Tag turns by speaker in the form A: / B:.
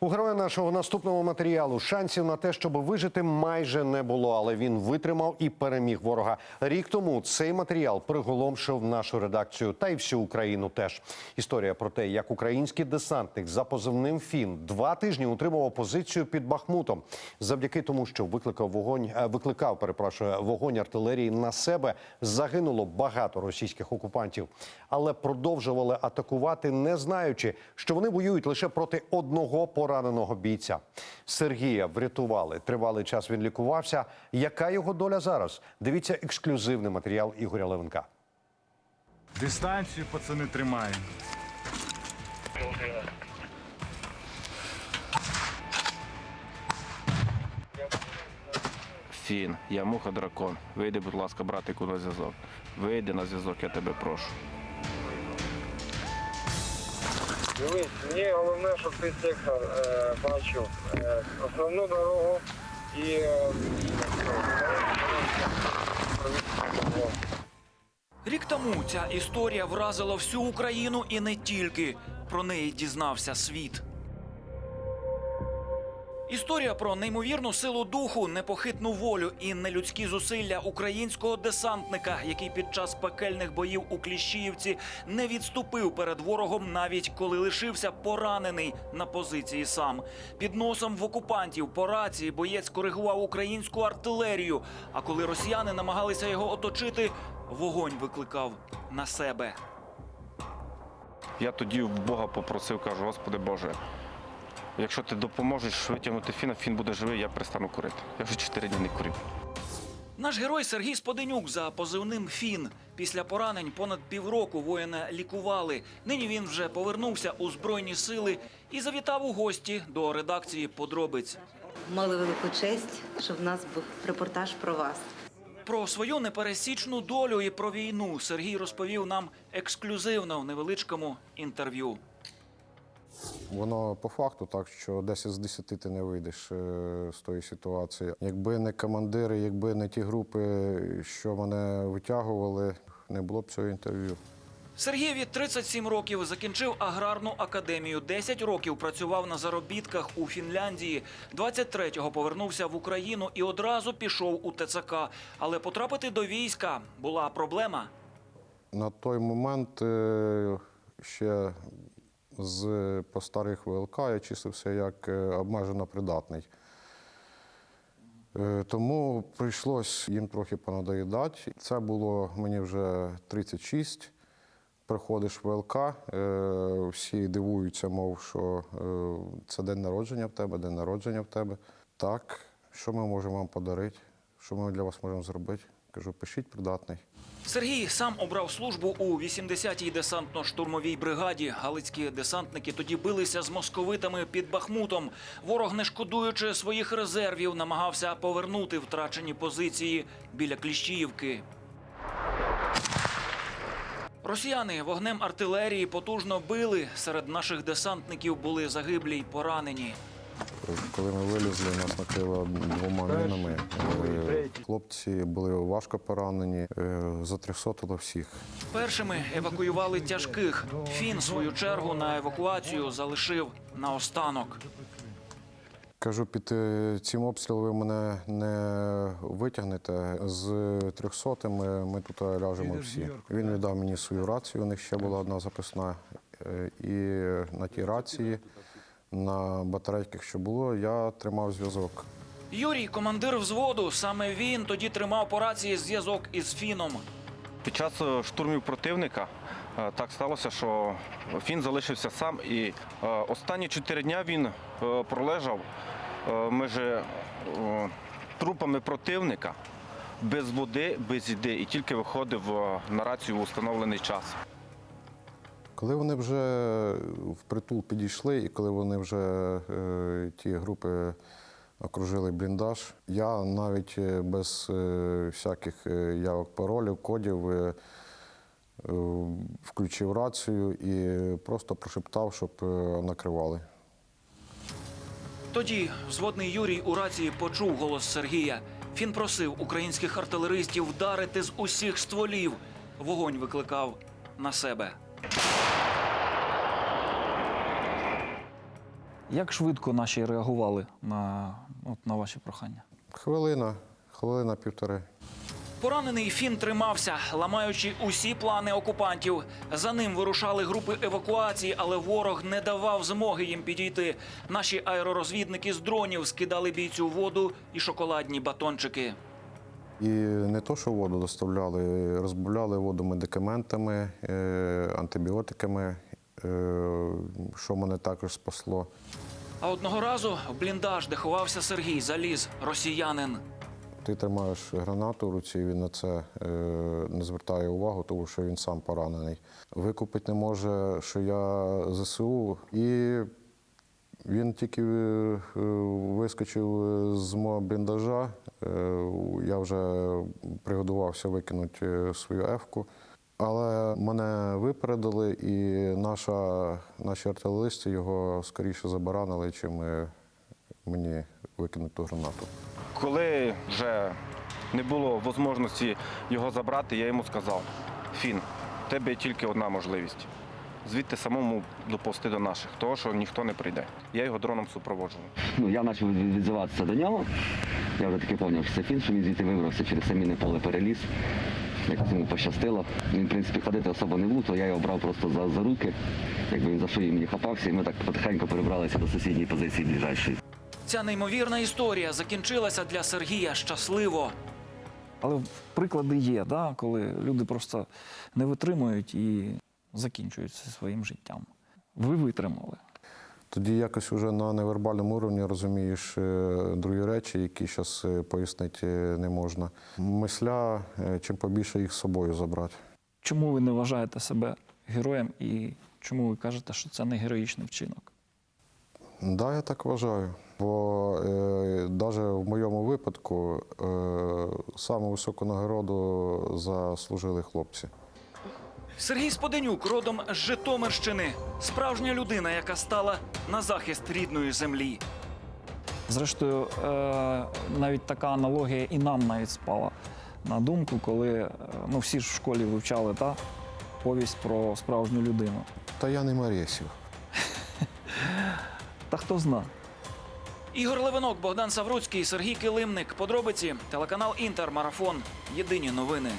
A: У героя нашого наступного матеріалу шансів на те, щоб вижити, майже не було, але він витримав і переміг ворога. Рік тому цей матеріал приголомшив нашу редакцію та й всю Україну. Теж історія про те, як український десантник за позивним Фін два тижні утримував позицію під Бахмутом, завдяки тому, що викликав вогонь, е, викликав, перепрошую, вогонь артилерії на себе. Загинуло багато російських окупантів, але продовжували атакувати, не знаючи, що вони воюють лише проти одного пораненого бійця. Сергія врятували. Тривалий час він лікувався. Яка його доля зараз? Дивіться ексклюзивний матеріал Ігоря Левенка.
B: Дистанцію пацани тримаємо.
C: Фін, я муха дракон. Вийди, будь ласка, братику на зв'язок. Вийди на зв'язок, я тебе прошу.
D: Дивись, мені головне, щоб ти сектор е, бачив е, основну дорогу і е,
E: Рік тому ця історія вразила всю Україну і не тільки. Про неї дізнався світ. Історія про неймовірну силу духу, непохитну волю і нелюдські зусилля українського десантника, який під час пекельних боїв у Кліщіївці не відступив перед ворогом, навіть коли лишився поранений на позиції сам. Під носом в окупантів по рації боєць коригував українську артилерію. А коли росіяни намагалися його оточити, вогонь викликав на себе.
C: Я тоді в Бога попросив, кажу, Господи Боже, якщо ти допоможеш витягнути фіна, фін буде живий, я перестану курити. Я вже чотири дні не курив.
E: Наш герой Сергій Споденюк за позивним Фін. Після поранень понад півроку воїна лікували. Нині він вже повернувся у збройні сили і завітав у гості до редакції подробиць.
F: Мали велику честь, що в нас був репортаж про вас.
E: Про свою непересічну долю і про війну Сергій розповів нам ексклюзивно в невеличкому інтерв'ю.
G: Воно по факту так, що 10 з 10 ти не вийдеш е, з тої ситуації. Якби не командири, якби не ті групи, що мене витягували, не було б цього інтерв'ю.
E: Сергієві 37 років закінчив аграрну академію. 10 років працював на заробітках у Фінляндії. 23-го повернувся в Україну і одразу пішов у ТЦК. Але потрапити до війська була проблема.
G: На той момент е, ще з по старих ВЛК я числився як е, обмежено придатний. Е, Тому прийшлось їм трохи понадоїдати. Це було мені вже 36. Приходиш в ВЛК, е, всі дивуються, мов, що це день народження в тебе, день народження в тебе. Так, що ми можемо вам подарити? Що ми для вас можемо зробити? Кажу, пишіть придатний.
E: Сергій сам обрав службу у 80-й десантно-штурмовій бригаді. Галицькі десантники тоді билися з московитами під Бахмутом. Ворог, не шкодуючи своїх резервів, намагався повернути втрачені позиції біля Кліщіївки. Росіяни вогнем артилерії потужно били. Серед наших десантників були загиблі й поранені.
G: Коли ми вилізли, нас накрило двома мінами. Е, Хлопці були важко поранені, е, затрясотило всіх.
E: Першими евакуювали тяжких. Фін свою чергу на евакуацію залишив наостанок.
G: Кажу, під е, цим обстрілом ви мене не витягнете. З трьохсотими ми тут ляжемо всі. Він віддав мені свою рацію, у них ще була одна записна. Е, І на тій рації, на батарейках, що було, я тримав зв'язок.
E: Юрій, командир взводу, саме він тоді тримав по рації зв'язок із Фіном.
C: Під час е, штурмів противника е, так сталося, що фін залишився сам, і е, останні чотири дня він пролежав між трупами противника без води, без їди, і тільки виходив на рацію в установлений час.
G: Коли вони вже впритул підійшли, і коли вони вже ті групи окружили бліндаж, я навіть е, без е, всяких е, явок паролів, кодів включив рацію і просто прошептав, щоб накривали.
E: Тоді взводний Юрій у рації почув голос Сергія. Фін просив українських артилеристів вдарити з усіх стволів. Вогонь викликав на себе.
H: Як швидко наші реагували на, от, на ваші прохання?
G: Хвилина, хвилина півтори.
E: Поранений фін тримався, ламаючи усі плани окупантів. За ним вирушали групи евакуації, але ворог не давав змоги їм підійти. Наші аеророзвідники з дронів скидали бійцю воду і шоколадні батончики.
G: І не то, що воду доставляли, розбавляли воду медикаментами, е, антибіотиками, що мене також спасло.
E: А одного разу в бліндаж, де ховався Сергій, заліз росіянин.
G: Ти тримаєш гранату в руці, він на це е, не звертає увагу, тому що він сам поранений. Викупити не може, що я ЗСУ, і він тільки е, вискочив з мого бліндажа. е, Я вже приготувався викинути е, свою ефку. Але мене випередили, і наша, наші артилеристи його скоріше забаранили, чим е, мені викинути ту гранату.
C: Коли вже не було можливості його забрати, я йому сказав: Фін, в тебе є тільки одна можливість. Звідти самому доповсти до наших, того, що ніхто не прийде. Я його дроном супроводжував.
I: Ну, я почав відзиватися до нього. Я вже таки пам'ятав, що це фін, що він звідти вибрався через саміне поле переліз. Якось йому пощастило. Він, в принципі, ходити особо не влутав, я його брав просто за, за руки, якби він за шиї мені хапався, і ми так потихеньку перебралися до сусідньої позиції ближайшої.
E: Ця неймовірна історія закінчилася для Сергія щасливо.
H: Але приклади є, да, коли люди просто не витримують і закінчують своїм життям. Ви витримали.
G: Тоді якось вже на невербальному уровні розумієш е, другі речі, які зараз пояснити е, не можна. Мисля, е, чим побільше їх з собою забрати.
H: Чому ви не вважаєте себе героєм і чому ви кажете, що це не героїчний вчинок?
G: Да, я так вважаю. Бо е, навіть в моєму випадку е, саму високу нагороду заслужили хлопці.
E: Сергій Споденюк родом з Житомирщини. Справжня людина, яка стала на захист рідної землі.
H: Зрештою, е, навіть така аналогія і нам навіть спала на думку, коли е, ну, всі ж в школі вивчали та повість про справжню людину.
G: Та я не Марєсів.
H: Та хто зна?
E: Ігор Левинок, Богдан Савруцький, Сергій Килимник. Подробиці телеканал Інтер Марафон. Єдині новини.